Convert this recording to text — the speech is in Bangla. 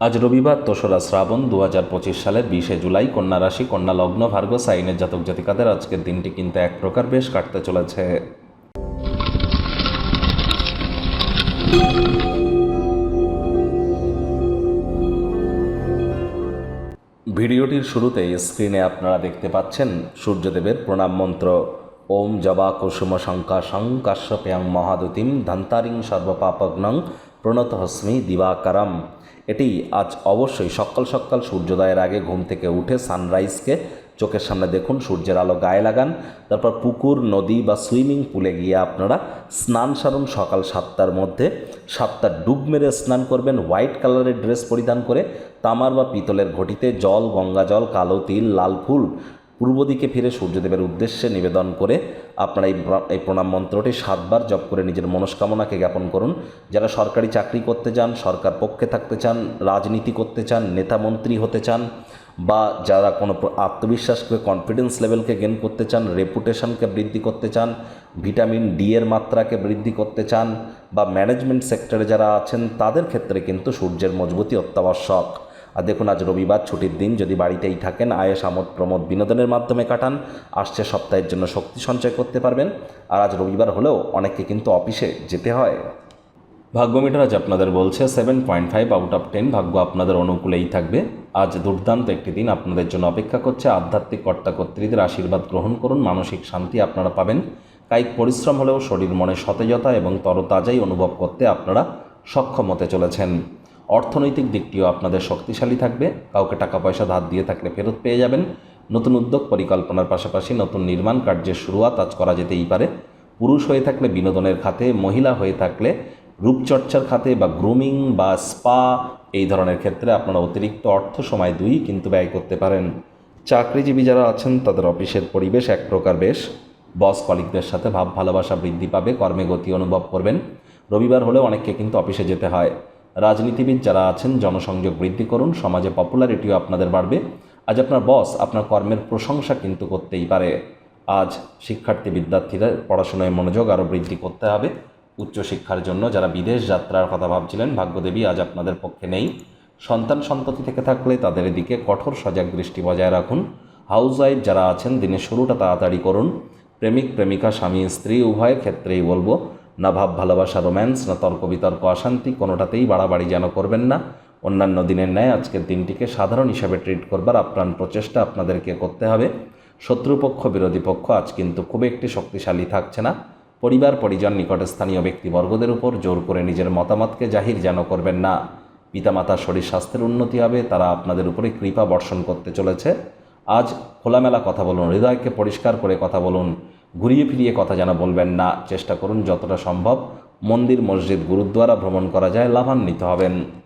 আজ রবিবার দোসরা শ্রাবণ দু হাজার পঁচিশ সালের বিশে জুলাই কন্যা রাশি, কন্যা লগ্ন, ভার্গ, সাইনের জাতক জাতিকাদের আজকের দিনটি কিন্তু এক প্রকার বেশ কাটতে চলেছে। ভিডিওটির শুরুতে স্ক্রিনে আপনারা দেখতে পাচ্ছেন সূর্যদেবের প্রণাম মন্ত্র। ওম জবা কুসুম শঙ্কা শঙ্কাশ্যপ্যাং মহাদুতিম ধন্তারিং সর্বপাপগ্নং প্রণত হস্মি দিবাকারম। এটি আজ অবশ্যই সকাল সকাল সূর্যোদয়ের আগে ঘুম থেকে উঠে সানরাইজকে চোখের সামনে দেখুন, সূর্যের আলো গায়ে লাগান। তারপর পুকুর, নদী বা সুইমিং পুলে গিয়ে আপনারা স্নান সারুন সকাল সাতটার মধ্যে। সাতটা ডুব মেরে স্নান করবেন, হোয়াইট কালারের ড্রেস পরিধান করে। তামার বা পিতলের ঘটিতে জল গঙ্গা জল কালো তিল, লাল ফুল পূর্ব দিকে ফিরে সূর্যদেবের উদ্দেশ্যে নিবেদন করে আপনারা এই এই প্রণাম মন্ত্রটি সাতবার জপ করে নিজের মনস্কামনাকে জ্ঞাপন করুন। যারা সরকারি চাকরি করতে চান, সরকার পক্ষে থাকতে চান, রাজনীতি করতে চান, নেতা মন্ত্রী হতে চান, বা যারা কোনো আত্মবিশ্বাসকে কনফিডেন্স লেভেলকে গেন করতে চান রেপুটেশনকে বৃদ্ধি করতে চান ভিটামিন ডি এর মাত্রাকে বৃদ্ধি করতে চান, বা ম্যানেজমেন্ট সেক্টরে যারা আছেন, তাদের ক্ষেত্রে কিন্তু সূর্যের মজবুতি অত্যাবশ্যক। আর দেখুন, আজ রবিবার ছুটির দিন। যদি বাড়িতেই থাকেন আয়েস আমোদ, প্রমোদ বিনোদনের মাধ্যমে কাটান। আসছে সপ্তাহের জন্য শক্তি সঞ্চয় করতে পারবেন। আর আজ রবিবার হলেও অনেককে কিন্তু অফিসে যেতে হয়। ভাগ্যমিটার আজ আপনাদের বলছে seven point five out of ten ভাগ্য আপনাদের অনুকূলেই থাকবে। আজ দুর্দান্ত একটি দিন আপনাদের জন্য অপেক্ষা করছে। আধ্যাত্মিক কর্তা কর্ত্রীদের আশীর্বাদ গ্রহণ করুন, মানসিক শান্তি আপনারা পাবেন। কায়িক পরিশ্রম হলেও শরীর মনে সতেজতা এবং তরতাজাই অনুভব করতে আপনারা সক্ষম হতে চলেছেন। অর্থনৈতিক দিকটিও আপনাদের শক্তিশালী থাকবে। কাউকে টাকা পয়সা ধার দিয়ে থাকলে ফেরত পেয়ে যাবেন। নতুন উদ্যোগ পরিকল্পনার পাশাপাশি নতুন নির্মাণ কার্যের শুরুয়াত আজ করা যেতেই পারে। পুরুষ হয়ে থাকলে বিনোদনের খাতে, মহিলা হয়ে থাকলে রূপচর্চার খাতে বা গ্রুমিং বা স্পা এই ধরনের ক্ষেত্রে আপনারা অতিরিক্ত অর্থ সময় দুই কিন্তু ব্যয় করতে পারেন। চাকরিজীবী যারা আছেন, তাদের অফিসের পরিবেশ এক প্রকার বেশ। বস কলিকদের সাথে ভাব ভালোবাসা বৃদ্ধি পাবে, কর্মে গতি অনুভব করবেন। রবিবার হলেও অনেককে কিন্তু অফিসে যেতে হয়। রাজনীতিবিদ যারা আছেন, জনসংযোগ বৃদ্ধি করুন, সমাজে পপুলারিটিও আপনাদের বাড়বে। আজ আপনার বস আপনার কর্মের প্রশংসা কিন্তু করতেই পারে। আজ শিক্ষার্থী বিদ্যার্থীরা পড়াশোনায় মনোযোগ আরও বৃদ্ধি করতে হবে। উচ্চশিক্ষার জন্য যারা বিদেশ যাত্রার কথা ভাবছিলেন, ভাগ্যদেবী আজ আপনাদের পক্ষে নেই। সন্তান সন্ততি থেকে থাকলে তাদের দিকে কঠোর সজাগ দৃষ্টি বজায় রাখুন। হাউস ওয়াইফ যারা আছেন, দিনের শুরুটা তাড়াতাড়ি করুন। প্রেমিক, প্রেমিকা, স্বামী, স্ত্রী উভয় ক্ষেত্রেই বলব না ভাব, ভালোবাসা রোম্যান্স না তর্ক, বিতর্ক, অশান্তি, কোনোটাতেই বাড়াবাড়ি যেন করবেন না। অন্যান্য দিনের ন্যায় আজকের দিনটিকে সাধারণ হিসাবে ট্রিট করবার আপ্রাণ প্রচেষ্টা আপনাদেরকে করতে হবে। শত্রুপক্ষ, বিরোধী পক্ষ আজ কিন্তু খুব একটি শক্তিশালী থাকছে না। পরিবার, পরিজন, নিকটে স্থানীয় ব্যক্তিবর্গদের উপর জোর করে নিজের মতামতকে জাহির যেন করবেন না। পিতামাতার শরীর স্বাস্থ্যের উন্নতি হবে, তারা আপনাদের উপরে কৃপা বর্ষণ করতে চলেছে। আজ খোলামেলা কথা বলুন, হৃদয়কে পরিষ্কার করে কথা বলুন। ঘুরিয়ে ফিরিয়ে কথা যেন বলবেন না। চেষ্টা করুন যতটা সম্ভব। মন্দির, মসজিদ, গুরুদ্বারা ভ্রমণ করা যায়, লাভান্বিত হবেন।